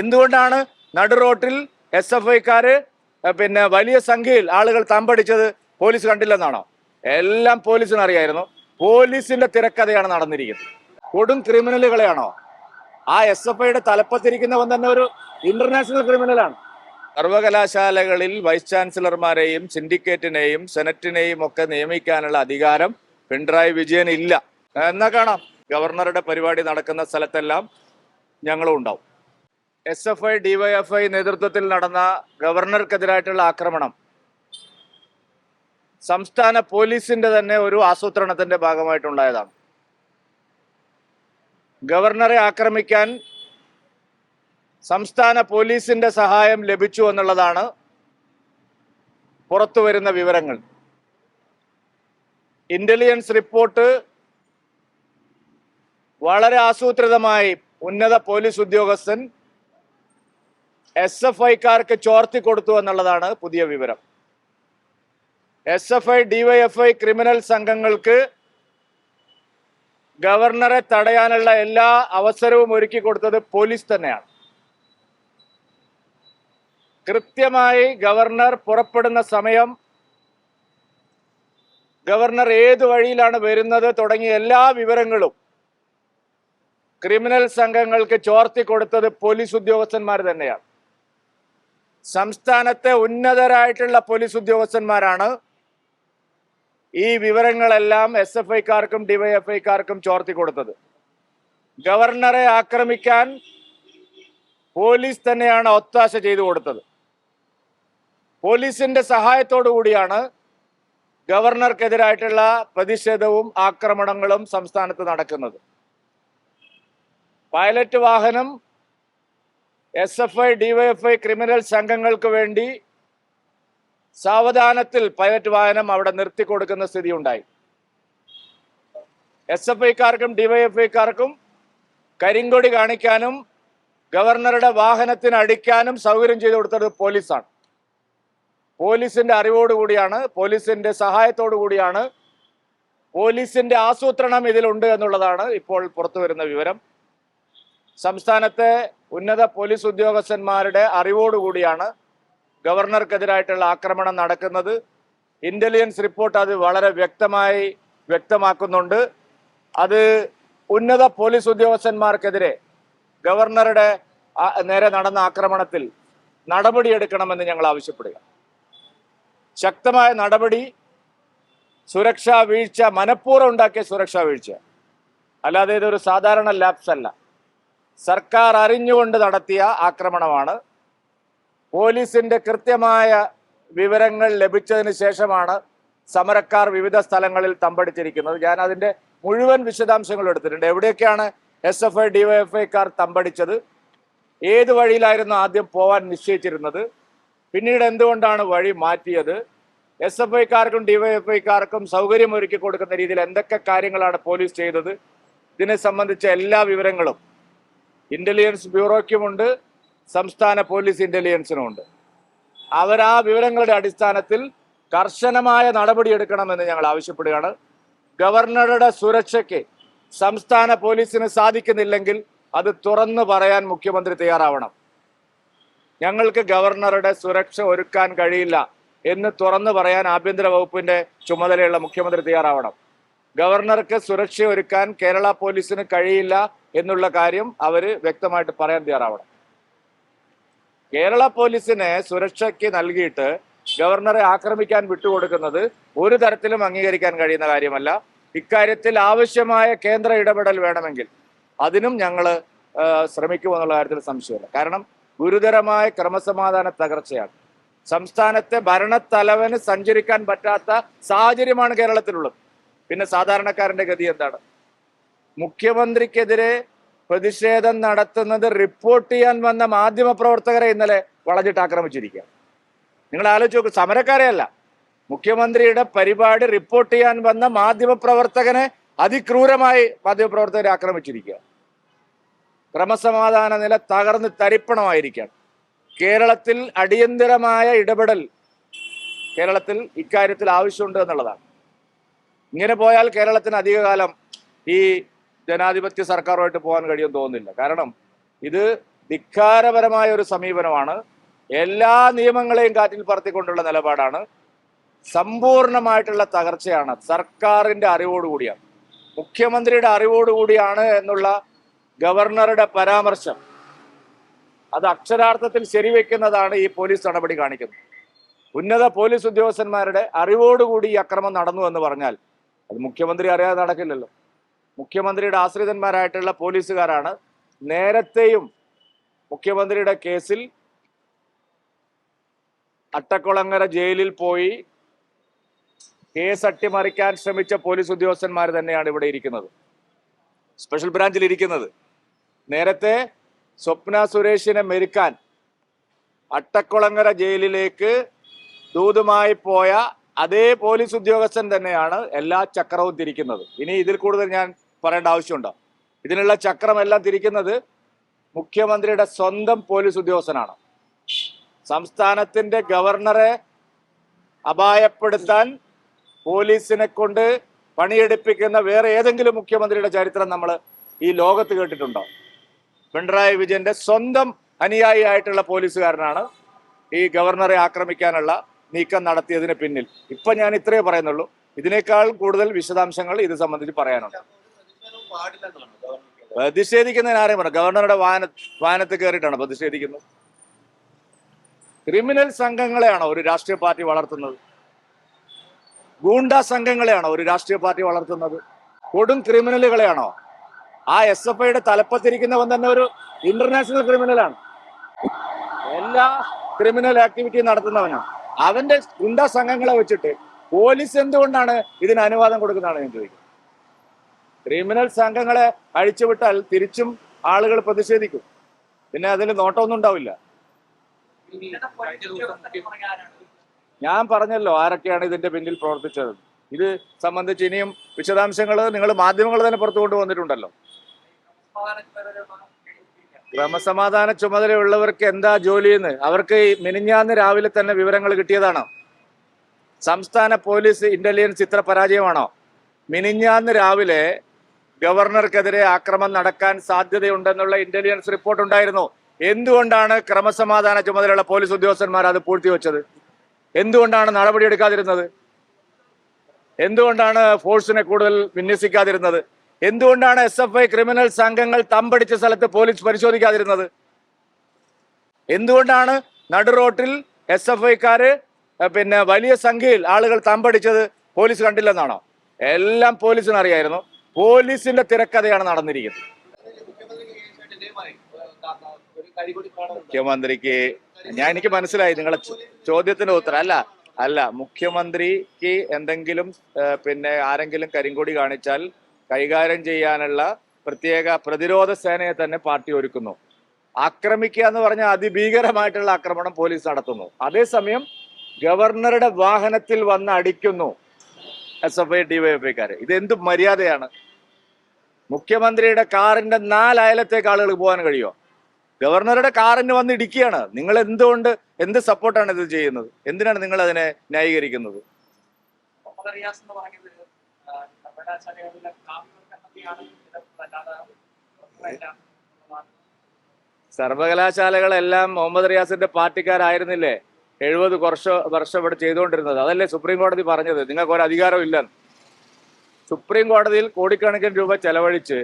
എന്തുകൊണ്ടാണ് നടു റോട്ടിൽ എസ് എഫ് ഐക്കാര് പിന്നെ വലിയ സംഖ്യയിൽ ആളുകൾ തമ്പടിച്ചത് പോലീസ് കണ്ടില്ലെന്നാണോ? എല്ലാം പോലീസിന് അറിയായിരുന്നു. പോലീസിന്റെ തിരക്കഥയാണ് നടന്നിരിക്കുന്നത്. കൊടും ക്രിമിനലുകളെയാണോ? ആ എസ് എഫ് ഐയുടെ തലപ്പത്തിരിക്കുന്നവൻ തന്നെ ഒരു ഇന്റർനാഷണൽ ക്രിമിനലാണ്. സർവകലാശാലകളിൽ വൈസ് ചാൻസലർമാരെയും സിൻഡിക്കേറ്റിനെയും സെനറ്റിനെയും ഒക്കെ നിയമിക്കാനുള്ള അധികാരം പിണറായി വിജയൻ ഇല്ല എന്നാ കാണാം. ഗവർണറുടെ പരിപാടി നടക്കുന്ന സ്ഥലത്തെല്ലാം ഞങ്ങളും ഉണ്ടാവും. എസ് എഫ് ഐ ഡിവൈഎഫ്ഐ നേതൃത്വത്തിൽ നടന്ന ഗവർണർക്കെതിരായിട്ടുള്ള ആക്രമണം. സംസ്ഥാന പോലീസിന്റെ തന്നെ ഒരു ആസൂത്രണത്തിന്റെ ഭാഗമായിട്ടുണ്ടായതാണ്. ഗവർണറെ ആക്രമിക്കാൻ സംസ്ഥാന പോലീസിന്റെ സഹായം ലഭിച്ചു എന്നുള്ളതാണ് പുറത്തു വരുന്ന വിവരങ്ങൾ. ഇന്റലിജൻസ് റിപ്പോർട്ട് വളരെ ആസൂത്രിതമായി ഉന്നത പോലീസ് ഉദ്യോഗസ്ഥൻ എസ് എഫ് ഐക്കാർക്ക് ചോർത്തി കൊടുത്തു എന്നുള്ളതാണ് പുതിയ വിവരം. S F I DYFI criminal സംഘങ്ങൾക്ക് ഗവർണറെ തടയാനുള്ള എല്ലാ അവസരവും ഒരുക്കി കൊടുത്തത് പോലീസ് തന്നെയാണ്. കൃത്യമായി ഗവർണർ പുറപ്പെടുന്ന സമയം ഗവർണർ ഏത് വഴിയിലാണ് വരുന്നത് തുടങ്ങിയ എല്ലാ വിവരങ്ങളും ക്രിമിനൽ സംഘങ്ങൾക്ക് ചോർത്തി കൊടുത്തത് പോലീസ് ഉദ്യോഗസ്ഥന്മാർ തന്നെയാണ്. സംസ്ഥാനത്തെ ഉന്നതരായിട്ടുള്ള പോലീസ് ഉദ്യോഗസ്ഥന്മാരാണ്. ഈ വിവരങ്ങളെല്ലാം എസ് എഫ് ഐക്കാർക്കും ഡിവൈഎഫ്ഐക്കാർക്കും ചോർത്തി കൊടുത്തത്. ഗവർണറെ ആക്രമിക്കാൻ പോലീസ് തന്നെയാണ് ഒത്താശ ചെയ്തു കൊടുത്തത്. പോലീസിന്റെ സഹായത്തോടു കൂടിയാണ് ഗവർണർക്കെതിരായിട്ടുള്ള പ്രതിഷേധവും ആക്രമണങ്ങളും സംസ്ഥാനത്ത് നടക്കുന്നത്. പൈലറ്റ് വാഹനം S F I DYFI criminal സംഘങ്ങൾക്ക് വേണ്ടി സാവധാനത്തിൽ പൈലറ്റ് വാഹനം അവിടെ നിർത്തി കൊടുക്കുന്ന സ്ഥിതി ഉണ്ടായി. എസ് എഫ് ഐക്കാർക്കും ഡിവൈഎഫ്ഐക്കാർക്കും കരിങ്കൊടി കാണിക്കാനും ഗവർണറുടെ വാഹനത്തിന് അടിക്കാനും സൗകര്യം ചെയ്തു കൊടുത്തത് പോലീസാണ്. പോലീസിന്റെ അറിവോടുകൂടിയാണ് പോലീസിന്റെ സഹായത്തോടു കൂടിയാണ് പോലീസിന്റെ ആസൂത്രണം ഇതിലുണ്ട് എന്നുള്ളതാണ് ഇപ്പോൾ പുറത്തു വരുന്ന വിവരം. സംസ്ഥാനത്തെ ഉന്നത പോലീസ് ഉദ്യോഗസ്ഥന്മാരുടെ അറിവോടുകൂടിയാണ് ഗവർണർക്കെതിരായിട്ടുള്ള ആക്രമണം നടക്കുന്നത്. ഇന്റലിജൻസ് റിപ്പോർട്ട് അത് വളരെ വ്യക്തമായി വ്യക്തമാക്കുന്നുണ്ട്. അത് ഉന്നത പോലീസ് ഉദ്യോഗസ്ഥന്മാർക്കെതിരെ ഗവർണറുടെ നേരെ നടന്ന ആക്രമണത്തിൽ നടപടിയെടുക്കണമെന്ന് ഞങ്ങൾ ആവശ്യപ്പെടുക ശക്തമായ നടപടി സുരക്ഷാ വീഴ്ച മനഃപൂർവം ഉണ്ടാക്കിയ സുരക്ഷാ വീഴ്ച. അല്ലാതെ ഇതൊരു സാധാരണ ലാപ്സ് അല്ല. സർക്കാർ അറിഞ്ഞുകൊണ്ട് നടത്തിയ ആക്രമണമാണ്. പോലീസിന്റെ കൃത്യമായ വിവരങ്ങൾ ലഭിച്ചതിന് ശേഷമാണ് സമരക്കാർ വിവിധ സ്ഥലങ്ങളിൽ തമ്പടിച്ചിരിക്കുന്നത്. ഞാൻ അതിന്റെ മുഴുവൻ വിശദാംശങ്ങൾ എടുത്തിട്ടുണ്ട്. എവിടെയൊക്കെയാണ് എസ് എഫ് ഐ ഡിവൈഎഫ്ഐക്കാർ തമ്പടിച്ചത്? ഏത് വഴിയിലായിരുന്നു ആദ്യം പോവാൻ നിശ്ചയിച്ചിരുന്നത്? പിന്നീട് എന്തുകൊണ്ടാണ് വഴി മാറ്റിയത്? എസ് എഫ് ഐക്കാർക്കും ഡിവൈഎഫ്ഐക്കാർക്കും സൗകര്യം ഒരുക്കി കൊടുക്കുന്ന രീതിയിൽ എന്തൊക്കെ കാര്യങ്ങളാണ് പോലീസ് ചെയ്തത്? ഇതിനെ സംബന്ധിച്ച എല്ലാ വിവരങ്ങളും ഇന്റലിജൻസ് ബ്യൂറോയ്ക്കുമുണ്ട് സംസ്ഥാന പോലീസ് ഇന്റലിജൻസിനുമുണ്ട് അവർ ആ വിവരങ്ങളുടെ അടിസ്ഥാനത്തിൽ കർശനമായ നടപടിയെടുക്കണമെന്ന് ഞങ്ങൾ ആവശ്യപ്പെടുകയാണ്. ഗവർണറുടെ സുരക്ഷയ്ക്ക് സംസ്ഥാന പോലീസിന് സാധിക്കുന്നില്ലെങ്കിൽ അത് തുറന്നു പറയാൻ മുഖ്യമന്ത്രി തയ്യാറാവണം. ഞങ്ങൾക്ക് ഗവർണറുടെ സുരക്ഷ ഒരുക്കാൻ കഴിയില്ല എന്ന് തുറന്നു പറയാൻ ആഭ്യന്തര വകുപ്പിന്റെ ചുമതലയുള്ള മുഖ്യമന്ത്രി തയ്യാറാവണം. ഗവർണർക്ക് സുരക്ഷ ഒരുക്കാൻ കേരള പോലീസിന് കഴിയില്ല എന്നുള്ള കാര്യം അവർ വ്യക്തമായിട്ട് പറയാൻ തയ്യാറാവണം. കേരള പോലീസിനെ സുരക്ഷയ്ക്ക് നൽകിയിട്ട് ഗവർണറെ ആക്രമിക്കാൻ വിട്ടുകൊടുക്കുന്നത് ഒരു തരത്തിലും അംഗീകരിക്കാൻ കഴിയുന്ന കാര്യമല്ല. ഇക്കാര്യത്തിൽ ആവശ്യമായ കേന്ദ്ര ഇടപെടൽ വേണമെങ്കിൽ അതിനും ഞങ്ങൾ ശ്രമിക്കുമെന്നുള്ള കാര്യത്തിൽ സംശയമില്ല. കാരണം ഗുരുതരമായ ക്രമസമാധാന തകർച്ചയാണ്. സംസ്ഥാനത്തെ ഭരണത്തലവന് സഞ്ചരിക്കാൻ പറ്റാത്ത സാഹചര്യമാണ് കേരളത്തിലുള്ളത്. പിന്നെ സാധാരണക്കാരന്റെ ഗതി എന്താണ്? മുഖ്യമന്ത്രിക്കെതിരെ പ്രതിഷേധം നടത്തുന്നത് റിപ്പോർട്ട് ചെയ്യാൻ വന്ന മാധ്യമ പ്രവർത്തകരെ ഇന്നലെ വളഞ്ഞിട്ട് ആക്രമിച്ചിരിക്കുക. നിങ്ങൾ ആലോചിച്ച് നോക്കൂ സമരക്കാരെ അല്ല. മുഖ്യമന്ത്രിയുടെ പരിപാടി റിപ്പോർട്ട് ചെയ്യാൻ വന്ന മാധ്യമ പ്രവർത്തകനെ അതിക്രൂരമായി മാധ്യമപ്രവർത്തകരെ ആക്രമിച്ചിരിക്കുക. ക്രമസമാധാന നില തകർന്ന് തരിപ്പണമായിരിക്കുകയാണ്. കേരളത്തിൽ അടിയന്തരമായ ഇടപെടൽ കേരളത്തിൽ ഇക്കാര്യത്തിൽ ആവശ്യമുണ്ട് എന്നുള്ളതാണ്. ഇങ്ങനെ പോയാൽ കേരളത്തിന് അധികകാലം ഈ ജനാധിപത്യ സർക്കാരുമായിട്ട് പോകാൻ കഴിയും തോന്നുന്നില്ല. കാരണം ഇത് ധിക്കാരപരമായ ഒരു സമീപനമാണ്. എല്ലാ നിയമങ്ങളെയും കാറ്റിൽ പറത്തിക്കൊണ്ടുള്ള നിലപാടാണ്. സമ്പൂർണമായിട്ടുള്ള തകർച്ചയാണ്. സർക്കാരിന്റെ അറിവോടുകൂടിയാണ് മുഖ്യമന്ത്രിയുടെ അറിവോടുകൂടിയാണ് എന്നുള്ള ഗവർണറുടെ പരാമർശം അത് അക്ഷരാർത്ഥത്തിൽ ശരിവെക്കുന്നതാണ് ഈ പോലീസ് നടപടി കാണിക്കുന്നത്. ഉന്നത പോലീസ് ഉദ്യോഗസ്ഥന്മാരുടെ അറിവോടുകൂടി ഈ അക്രമം നടന്നു എന്ന് പറഞ്ഞാൽ അത് മുഖ്യമന്ത്രി അറിയാതെ നടക്കില്ലല്ലോ. മുഖ്യമന്ത്രിയുടെ ആശ്രിതന്മാരായിട്ടുള്ള പോലീസുകാരാണ്. നേരത്തെയും മുഖ്യമന്ത്രിയുടെ കേസിൽ അട്ടക്കുളങ്ങര ജയിലിൽ പോയി കേസ് അട്ടിമറിക്കാൻ ശ്രമിച്ച പോലീസ് ഉദ്യോഗസ്ഥന്മാർ തന്നെയാണ് ഇവിടെ ഇരിക്കുന്നത്. സ്പെഷ്യൽ ബ്രാഞ്ചിൽ ഇരിക്കുന്നത്. നേരത്തെ സ്വപ്ന സുരേഷിനെ മെരുക്കാൻ അട്ടക്കുളങ്ങര ജയിലിലേക്ക് ദൂതുമായി പോയ അതേ പോലീസ് ഉദ്യോഗസ്ഥൻ തന്നെയാണ് എല്ലാ ചക്രവും തിരിക്കുന്നത്. ഇനി ഇതിൽ കൂടുതൽ ഞാൻ പറയേണ്ട ആവശ്യമുണ്ടോ? ഇതിനുള്ള ചക്രമെല്ലാം തിരിക്കുന്നത് മുഖ്യമന്ത്രിയുടെ സ്വന്തം പോലീസ് ഉദ്യോഗസ്ഥനാണ്. സംസ്ഥാനത്തിന്റെ ഗവർണറെ അപായപ്പെടുത്താൻ പോലീസിനെ കൊണ്ട് പണിയെടുപ്പിക്കുന്ന വേറെ ഏതെങ്കിലും മുഖ്യമന്ത്രിയുടെ ചരിത്രം നമ്മൾ ഈ ലോകത്ത് കേട്ടിട്ടുണ്ടോ? പിണറായി വിജയന്റെ സ്വന്തം അനുയായി ആയിട്ടുള്ള പോലീസുകാരനാണ് ഈ ഗവർണറെ ആക്രമിക്കാനുള്ള നീക്കം നടത്തിയതിന് പിന്നിൽ. ഇപ്പൊ ഞാൻ ഇത്രയേ പറയുന്നുള്ളൂ. ഇതിനേക്കാൾ കൂടുതൽ വിശദാംശങ്ങൾ ഇത് സംബന്ധിച്ച് പറയാനുണ്ട്. പ്രതിഷേധിക്കുന്നതിന് ആരെയും പറഞ്ഞു ഗവർണറുടെ വാഹന വാഹനത്തിൽ കയറിയിട്ടാണ് പ്രതിഷേധിക്കുന്നത്? ക്രിമിനൽ സംഘങ്ങളെയാണോ ഒരു രാഷ്ട്രീയ പാർട്ടി വളർത്തുന്നത്? ഗൂണ്ട സംഘങ്ങളെയാണോ ഒരു രാഷ്ട്രീയ പാർട്ടി വളർത്തുന്നത്? കൊടും ക്രിമിനലുകളെയാണോ? ആ എസ് എഫ് ഐയുടെ തലപ്പത്തിരിക്കുന്നവൻ തന്നെ ഒരു ഇന്റർനാഷണൽ ക്രിമിനലാണ് എല്ലാ ക്രിമിനൽ ആക്ടിവിറ്റി നടത്തുന്നവനാണ്. അവന്റെ ഗുണ്ട സംഘങ്ങളെ വെച്ചിട്ട് പോലീസ് എന്തുകൊണ്ടാണ് ഇതിന് അനുവാദം കൊടുക്കുന്നതാണ് ഞാൻ ചോദിക്കുന്നത് ക്രിമിനൽ സംഘങ്ങളെ അഴിച്ചുവിട്ടാൽ തിരിച്ചും ആളുകൾ പ്രതിഷേധിക്കും. പിന്നെ അതിൽ നോട്ടമൊന്നും ഉണ്ടാവില്ല. ഞാൻ പറഞ്ഞല്ലോ ആരൊക്കെയാണ് ഇതിന്റെ പിന്നിൽ പ്രവർത്തിച്ചത്. ഇത് സംബന്ധിച്ച് ഇനിയും വിശദാംശങ്ങൾ നിങ്ങൾ മാധ്യമങ്ങൾ തന്നെ പുറത്തു കൊണ്ടുവന്നിട്ടുണ്ടല്ലോ ക്രമസമാധാന ചുമതലയുള്ളവർക്ക് എന്താ ജോലിയെന്ന്? അവർക്ക് മിനിഞ്ഞാന്ന് രാവിലെ തന്നെ വിവരങ്ങൾ കിട്ടിയതാണ്? സംസ്ഥാന പോലീസ് ഇന്റലിജൻസ് ഇത്ര പരാജയമാണോ? മിനിഞ്ഞാന്ന് രാവിലെ ഗവർണർക്കെതിരെ ആക്രമം നടക്കാൻ സാധ്യതയുണ്ടെന്നുള്ള ഇന്റലിജൻസ് റിപ്പോർട്ട് ഉണ്ടായിരുന്നു. എന്തുകൊണ്ടാണ് ക്രമസമാധാന ചുമതലയുള്ള പോലീസ് ഉദ്യോഗസ്ഥന്മാർ അത് പൂഴ്ത്തിവെച്ചത്? എന്തുകൊണ്ടാണ് നടപടിയെടുക്കാതിരുന്നത്? എന്തുകൊണ്ടാണ് ഫോഴ്സിനെ കൂടുതൽ വിന്യസിക്കാതിരുന്നത്? എന്തുകൊണ്ടാണ് എസ് എഫ് ഐ ക്രിമിനൽ സംഘങ്ങൾ തമ്പടിച്ച സ്ഥലത്ത് പോലീസ് പരിശോധിക്കാതിരുന്നത്? എന്തുകൊണ്ടാണ് നടുറോട്ടിൽ എസ് എഫ് ഐക്കാര് പിന്നെ വലിയ സംഖ്യയിൽ ആളുകൾ തമ്പടിച്ചത് പോലീസ് കണ്ടില്ലെന്നാണോ? എല്ലാം പോലീസിന് അറിയായിരുന്നു പോലീസിന്റെ തിരക്കഥയാണ് നടന്നിരിക്കുന്നത്. മുഖ്യമന്ത്രിക്ക് ഞാൻ എനിക്ക് മനസ്സിലായി നിങ്ങളെ ചോദ്യത്തിന്റെ ഉത്തരം. അല്ല അല്ല മുഖ്യമന്ത്രിക്ക് എന്തെങ്കിലും പിന്നെ ആരെങ്കിലും കരിങ്കൊടി കാണിച്ചാൽ കൈകാര്യം ചെയ്യാനുള്ള പ്രത്യേക പ്രതിരോധ സേനയെ തന്നെ പാർട്ടി ഒരുക്കുന്നു. ആക്രമിക്കുക എന്ന് പറഞ്ഞാൽ അതിഭീകരമായിട്ടുള്ള ആക്രമണം പോലീസ് നടത്തുന്നു. അതേസമയം ഗവർണറുടെ വാഹനത്തിൽ വന്ന് അടിക്കുന്നു എസ് എഫ് ഐ ഡിവൈഎഫ്ഐക്കാര് ഇത് എന്ത് മര്യാദയാണ്? മുഖ്യമന്ത്രിയുടെ കാറിന്റെ നാലയലത്തേക്ക് ആളുകൾ പോകാൻ കഴിയുമോ? ഗവർണറുടെ കാറിന് വന്ന് ഇടിക്കുകയാണ്. നിങ്ങൾ എന്തുകൊണ്ട് എന്ത് സപ്പോർട്ടാണ് ഇത് ചെയ്യുന്നത്? എന്തിനാണ് നിങ്ങൾ അതിനെ ന്യായീകരിക്കുന്നത്. സർവകലാശാലകളെല്ലാം മുഹമ്മദ് റിയാസിന്റെ പാർട്ടിക്കാരായിരുന്നില്ലേ? എഴുപത് കുറച്ച് വർഷം ഇവിടെ ചെയ്തുകൊണ്ടിരുന്നത്. അതല്ലേ സുപ്രീം കോടതി പറഞ്ഞത്? നിങ്ങൾക്ക് ഒരു അധികാരം ഇല്ലെന്ന് സുപ്രീം കോടതിയിൽ കോടിക്കണക്കിന് രൂപ ചെലവഴിച്ച്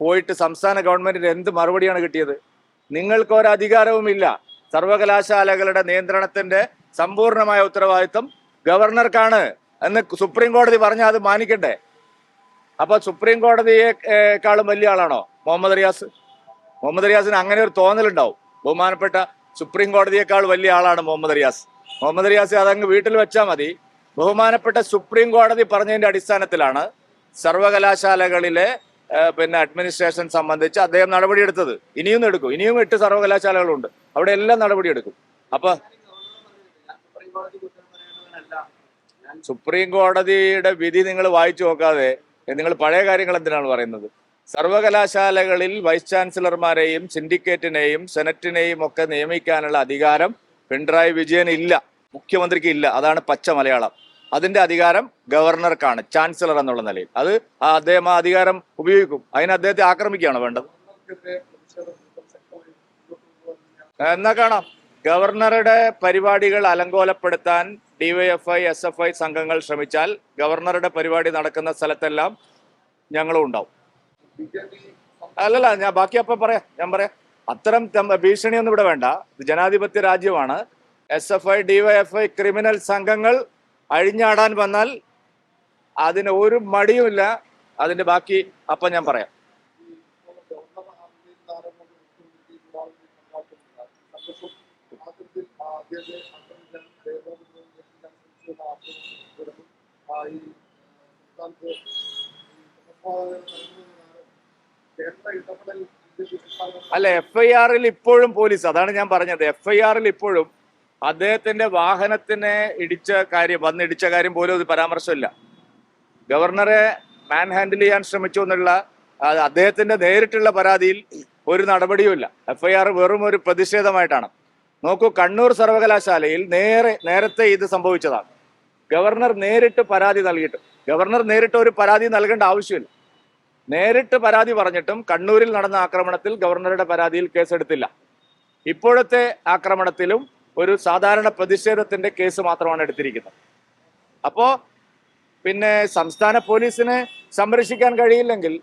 പോയിട്ട് സംസ്ഥാന ഗവൺമെന്റിന് എന്ത് മറുപടിയാണ് കിട്ടിയത്? നിങ്ങൾക്ക് അധികാരവുമില്ല. സർവകലാശാലകളുടെ നിയന്ത്രണത്തിന്റെ സമ്പൂർണമായ ഉത്തരവാദിത്വം ഗവർണർക്കാണ് എന്ന് സുപ്രീം കോടതി പറഞ്ഞാൽ അത് മാനിക്കണ്ടേ? അപ്പൊ സുപ്രീം കോടതിയെക്കാളും വലിയ ആളാണോ മുഹമ്മദ് റിയാസ്? മുഹമ്മദ് റിയാസിന് അങ്ങനെ ഒരു തോന്നലുണ്ടാവും. ബഹുമാനപ്പെട്ട സുപ്രീം കോടതിയേക്കാൾ വലിയ ആളാണ് മുഹമ്മദ് റിയാസ്. മുഹമ്മദ് റിയാസ് അതങ്ങ് വീട്ടിൽ വെച്ചാൽ മതി. ബഹുമാനപ്പെട്ട സുപ്രീം കോടതി പറഞ്ഞതിന്റെ അടിസ്ഥാനത്തിലാണ് സർവകലാശാലകളിലെ പിന്നെ അഡ്മിനിസ്ട്രേഷൻ സംബന്ധിച്ച് അദ്ദേഹം നടപടിയെടുത്തത്. ഇനിയും എടുക്കും. ഇനിയും എട്ട് സർവകലാശാലകളുണ്ട്. അവിടെ എല്ലാം നടപടിയെടുക്കും. അപ്പൊ സുപ്രീം കോടതിയുടെ വിധി നിങ്ങൾ വായിച്ചു നോക്കാതെ നിങ്ങൾ പഴയ കാര്യങ്ങൾ എന്തിനാണ് പറയുന്നത്? സർവകലാശാലകളിൽ വൈസ് ചാൻസലർമാരെയും സിൻഡിക്കേറ്റിനെയും സെനറ്റിനെയും ഒക്കെ നിയമിക്കാനുള്ള അധികാരം പിണറായി വിജയൻ ഇല്ല മുഖ്യമന്ത്രിക്ക് ഇല്ല. അതാണ് പച്ച മലയാളം. അതിന്റെ അധികാരം ഗവർണർക്കാണ് ചാൻസലർ എന്നുള്ള നിലയിൽ. അത് അദ്ദേഹം ആ അധികാരം ഉപയോഗിക്കും. അതിന് അദ്ദേഹത്തെ ആക്രമിക്കുകയാണ് വേണ്ടത്? എന്നാ കാണാം. ഗവർണറുടെ പരിപാടികൾ അലങ്കോലപ്പെടുത്താൻ ഡിവൈഎഫ്ഐ എസ് എഫ് ഐ സംഘങ്ങൾ ശ്രമിച്ചാൽ ഗവർണറുടെ പരിപാടി നടക്കുന്ന സ്ഥലത്തെല്ലാം ഞങ്ങളും ഉണ്ടാവും. അല്ലല്ല ഞാൻ ബാക്കി അപ്പം പറയാം. ഞാൻ പറയാം. അത്തരം ഭീഷണിയൊന്നും ഇവിടെ വേണ്ട. ജനാധിപത്യ രാജ്യമാണ്. S F I DYFI criminal സംഘങ്ങൾ അഴിഞ്ഞാടാൻ വന്നാൽ അതിന് ഒരു മടിയുമില്ല. അതിന്റെ ബാക്കി അപ്പം ഞാൻ പറയാം. അല്ല എഫ് ഐ ആറിൽ ഇപ്പോഴും പോലീസ് അതാണ് ഞാൻ പറഞ്ഞത്. എഫ് ഐ ആറിൽ ഇപ്പോഴും അദ്ദേഹത്തിന്റെ വാഹനത്തിനെ ഇടിച്ച കാര്യം വന്നിടിച്ച കാര്യം പോലും ഒരു പരാമർശമില്ല. ഗവർണറെ മാൻ ഹാൻഡിൽ ചെയ്യാൻ ശ്രമിച്ചു എന്നുള്ള അദ്ദേഹത്തിന്റെ നേരിട്ടുള്ള പരാതിയിൽ ഒരു നടപടിയുമില്ല. എഫ്ഐആർ വെറും ഒരു പ്രതിഷേധമായിട്ടാണ്. നോക്കൂ കണ്ണൂർ സർവകലാശാലയിൽ നേരെ നേരത്തെ ഇത് സംഭവിച്ചതാണ്. ഗവർണർ നേരിട്ട് പരാതി നൽകിയിട്ട് ഗവർണർ നേരിട്ട് ഒരു പരാതി നൽകേണ്ട ആവശ്യമില്ല. നേരിട്ട് പരാതി പറഞ്ഞിട്ടും കണ്ണൂരിൽ നടന്ന ആക്രമണത്തിൽ ഗവർണറുടെ പരാതിയിൽ കേസെടുത്തില്ല. ഇപ്പോഴത്തെ ആക്രമണത്തിലും ഒരു സാധാരണ പ്രതിഷേധത്തിന്റെ കേസ് മാത്രമാണ് എടുത്തിരിക്കുന്നത്. അപ്പോ പിന്നെ സംസ്ഥാന പോലീസിനെ സംരക്ഷിക്കാൻ കഴിയില്ലെങ്കിൽ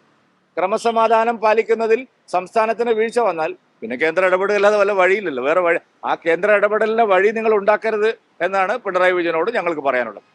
ക്രമസമാധാനം പാലിക്കുന്നതിൽ സംസ്ഥാനത്തിന് വീഴ്ച വന്നാൽ പിന്നെ കേന്ദ്ര ഇടപെടലല്ലാതെ വല്ല വഴിയില്ലല്ലോ. വേറെ വഴി ആ കേന്ദ്ര ഇടപെടലിന്റെ വഴി നിങ്ങൾ ഉണ്ടാക്കരുത് എന്നാണ് പിണറായി വിജയനോട് ഞങ്ങൾക്ക് പറയാനുള്ളത്.